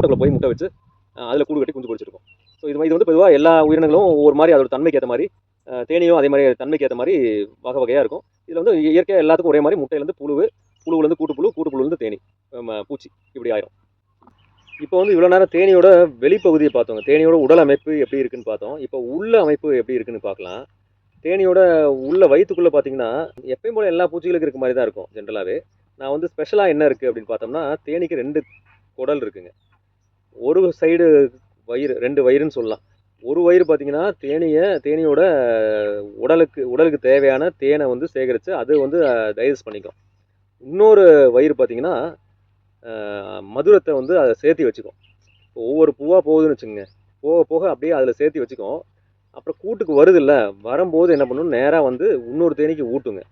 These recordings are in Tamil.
கூட்டத்தில் போய் முட்டை வச்சு அதில் கூடு கட்டி குஞ்சு பொரிச்சிருக்கும். ஸோ இது இது வந்து பொதுவாக எல்லா உயிரினங்களும் ஒவ்வொரு மாதிரி அதோட தன்மைக்கு ஏற்ற மாதிரி தேனியும் அதே மாதிரி தன்மைக்கு ஏற்ற மாதிரி வகை வகையாக இருக்கும். இதில் வந்து இயற்கையாக எல்லாத்துக்கும் ஒரே மாதிரி முட்டையிலேருந்து புழு புழுவுலேருந்து கூட்டுப்புழு கூட்டுப்புழுலேருந்து தேனி பூச்சி இப்படி ஆயிரும். இப்போ வந்து இவ்வளோ நேரம் தேனியோட வெளிப்பகுதியை பார்த்தோங்க. தேனியோட உடல் அமைப்பு எப்படி இருக்குன்னு பார்த்தோம். இப்போ உள்ள அமைப்பு எப்படி இருக்குன்னு பார்க்கலாம். தேனியோட உள்ள வயிற்றுக்குள்ளே பார்த்தீங்கன்னா எப்பயும் போல எல்லா பூச்சிகளுக்கும் இருக்க மாதிரி தான் இருக்கும் ஜென்ரலாகவே நான் வந்து ஸ்பெஷலாக என்ன இருக்குது அப்படின்னு பார்த்தோம்னா தேனிக்கு ரெண்டு குடல் இருக்குங்க. ஒரு சைடு வயிறு ரெண்டு வயிறுன்னு சொல்லலாம். ஒரு வயிறு பார்த்திங்கன்னா தேனியை தேனியோட உடலுக்கு உடலுக்கு தேவையான தேனை வந்து சேகரித்து அது வந்து டைஜஸ்ட் பண்ணிக்கும். இன்னொரு வயிறு பார்த்தீங்கன்னா மதுரத்தை வந்து அதை சேர்த்தி வச்சுக்கும். ஒவ்வொரு பூவாக போகுதுன்னு வச்சுக்கோங்க. போக போக அப்படியே அதில் சேர்த்தி வச்சுக்கும். அப்புறம் கூட்டுக்கு வருது இல்லை வரும்போது என்ன பண்ணும்? நேராக வந்து இன்னொரு தேனிக்கு ஊட்டுங்க.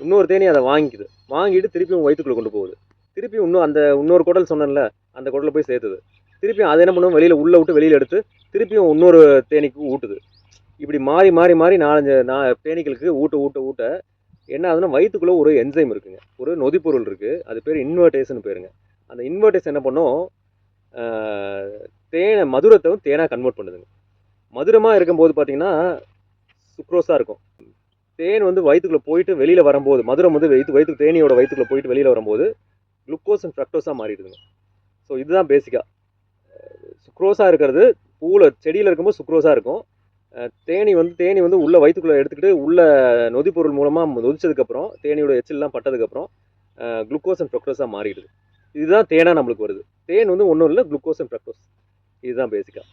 இன்னொரு தேனி அதை வாங்கிக்குது. வாங்கிட்டு திருப்பியும் வயிற்றுக்குள்ளே கொண்டு போகுது. திருப்பியும் இன்னும் அந்த இன்னொரு குடல் சொன்னேன்ல அந்த குடலில் போய் சேர்த்துது. திருப்பியும் அதை என்ன பண்ணும்? வெளியில் உள்ளே விட்டு வெளியில் எடுத்து திருப்பியும் இன்னொரு தேனிக்கு ஊட்டுது. இப்படி மாறி மாறி மாறி நாலஞ்சு நா தேனீக்களுக்கு ஊட்ட ஊட்ட ஊட்ட என்ன ஆகுதுன்னா வயிற்றுக்குள்ளே ஒரு என்சைம் இருக்குங்க. ஒரு நொதிப்பொருள் இருக்குது அது பேர் இன்வெர்டேஷன் பேருங்க. அந்த இன்வெர்டேஷன் என்ன பண்ணும்? தேனை மதுரத்தை வந்து தேனாக கன்வெர்ட் பண்ணுதுங்க. மதுரமாக இருக்கும்போது பார்த்தீங்கன்னா சுக்ரோஸாக இருக்கும். தேன் வந்து வயிற்றுக்குள்ளே போயிட்டு வெளியில் வரும்போது மதுரம் வந்து வயிற்று வயிற்று தேனியோட வயிற்றுக்குள்ளே போயிட்டு வெளியில் வரும்போது குளுக்கோஸ் அண்ட் ஃப்ரக்டோஸாக மாறிடுதுங்க. ஸோ இதுதான் பேசிக்காக சுக்ரோஸாக இருக்கிறது பூவில் செடியில் இருக்கும்போது சுக்ரோஸாக இருக்கும். தேனி வந்து தேனி வந்து உள்ள வயிற்றுக்குள்ளே எடுத்துக்கிட்டு உள்ள நொதிப்பொருள் மூலமாக நொதிச்சதுக்கப்புறம் தேனியோட எச்சில்லாம் பட்டதுக்கப்புறம் குளுக்கோஸ் அண்ட் ஃப்ரக்டோஸாக மாறிடுது. இதுதான் தேனாக நம்மளுக்கு வருது. தேன் வந்து ஒன்றும் இல்லை குளுக்கோஸ் அண்ட் ஃப்ரக்டோஸ் இதுதான் பேசிக்காக